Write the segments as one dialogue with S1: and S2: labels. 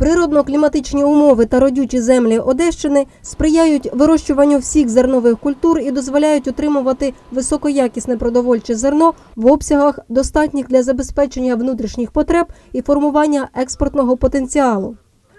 S1: Природно-кліматичні умови та родючі землі Одещини сприяють вирощуванню всіх зернових культур і дозволяють отримувати високоякісне продовольче зерно в обсягах, достатніх для забезпечення внутрішніх потреб і формування експортного потенціалу.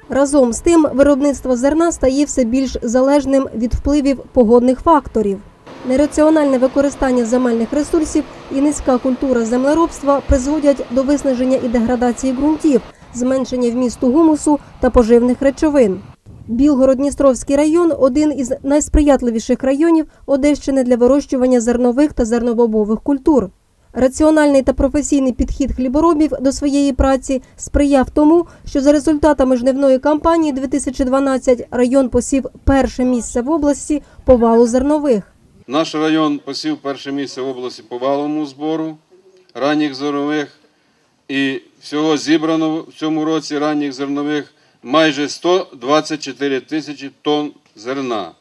S1: Разом з тим, виробництво зерна стає все більш залежним від впливів погодних факторів. Нераціональне використання земельних ресурсів і низька культура землеробства призводять до виснаження і деградації ґрунтів, зменшення вмісту гумусу та поживних речовин. Білгород-Дністровський район один із найсприятливіших районів Одещини для вирощування зернових та зернобобових культур. Раціональний та професійний підхід хліборобів до своєї праці сприяв тому, що за результатами жнивної кампанії 2012 район посів перше місце в області по валу зернових.
S2: Наш район посів перше місце в області по валовому збору ранніх зернових. І всього зібрано в цьому році ранніх зернових майже 124 тисячі тонн зерна.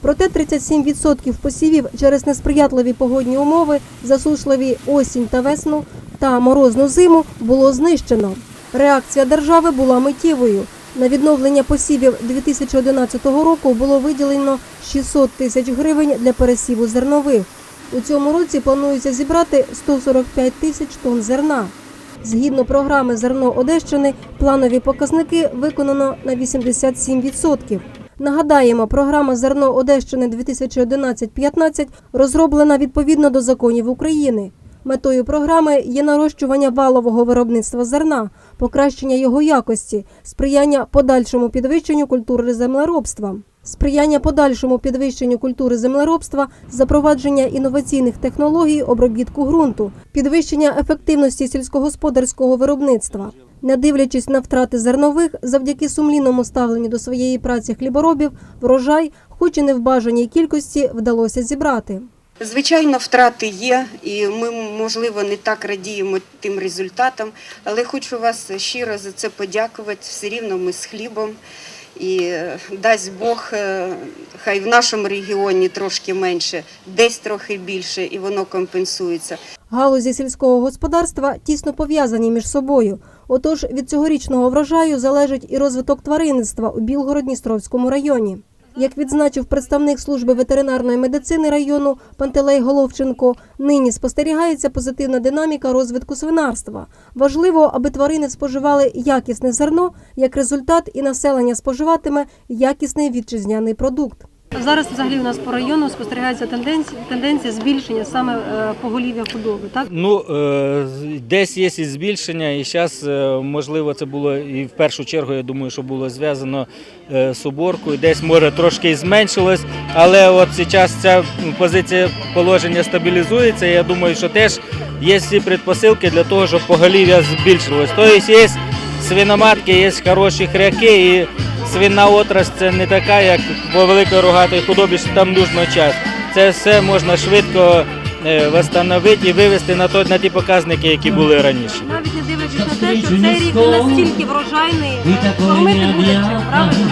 S1: Проте 37% посівів через несприятливі погодні умови, засушливі осінь та весну та морозну зиму було знищено. Реакція держави була миттєвою. На відновлення посівів 2011 року було виділено 600 тисяч гривень для пересіву зернових. У цьому році планується зібрати 145 тисяч тонн зерна. Згідно програми Зерно Одещини, планові показники виконано на 87%. Нагадаємо, програма Зерно Одещини 2011-15 розроблена відповідно до законів України. Метою програми є нарощування валового виробництва зерна, покращення його якості, сприяння подальшому підвищенню культури землеробства. Сприяння подальшому підвищенню культури землеробства, запровадження інноваційних технологій обробітку ґрунту, підвищення ефективності сільськогосподарського виробництва. Не дивлячись на втрати зернових, завдяки сумлінному ставленню до своєї праці хліборобів, врожай, хоч і не в бажаній кількості, вдалося зібрати.
S3: Звичайно, втрати є, і ми, можливо, не так радіємо тим результатам, але хочу вас щиро за це подякувати. Все рівно ми з хлібом. І е, дасть Бог, е, хай в нашому регіоні трошки менше, десь трохи більше, і воно компенсується.
S1: Галузі сільського господарства тісно пов'язані між собою. Отож, від цьогорічного врожаю залежить і розвиток тваринництва у Білгород-Дністровському районі. Як відзначив представник служби ветеринарної медицини району Пантелей Головченко, нині спостерігається позитивна динаміка розвитку свинарства. Важливо, аби тварини споживали якісне зерно, як результат, і населення споживатиме якісний вітчизняний продукт. Зараз взагалі у нас по району спостерігається тенденція, тенденція збільшення саме е, поголів'я худоби. Так
S4: Ну, е, десь є і збільшення, і зараз, можливо, це було і в першу чергу, я думаю, що було зв'язано е, з уборкою, десь може трошки зменшилось, але от зараз ця позиція положення стабілізується. Я думаю, що теж є всі предпосилки для того, щоб поголів'я збільшилось. Тобто є свиноматки, є хороші хряки, і свинна отрасль це не така, як по великої рогатої худобі, що там нужно час. Це все можна швидко е, восстановити і вивести на, то, на ті показники, які були раніше.
S1: навіть не дивлячись на те, що цей рік настільки врожайний, кормити буде чим, правильно?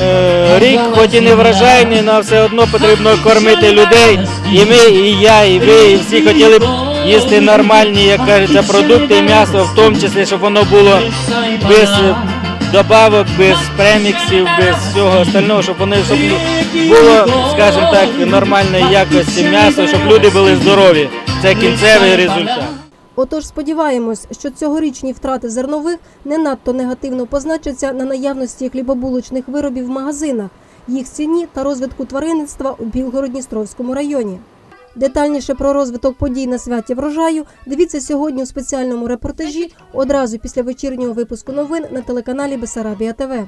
S4: Е, Рік, хоч і не вражайний, але все одно потрібно кормити людей. І ми, і я, і ви, і всі хотіли б їсти нормальні, як кажеться, продукти, м'ясо, в тому числі, щоб воно було без добавок, без преміксів, без всього остального, щоб вони щоб було, скажімо так, нормальної якості м'ясо, щоб люди були здорові. Це кінцевий результат.
S1: Отож, сподіваємось, що цьогорічні втрати зернових не надто негативно позначаться на наявності хлібобулочних виробів в магазинах, їх ціні та розвитку тваринництва у Білгород-Дністровському районі. Детальніше про розвиток подій на святі врожаю дивіться сьогодні у спеціальному репортажі одразу після вечірнього випуску новин на телеканалі Бесарабія ТВ.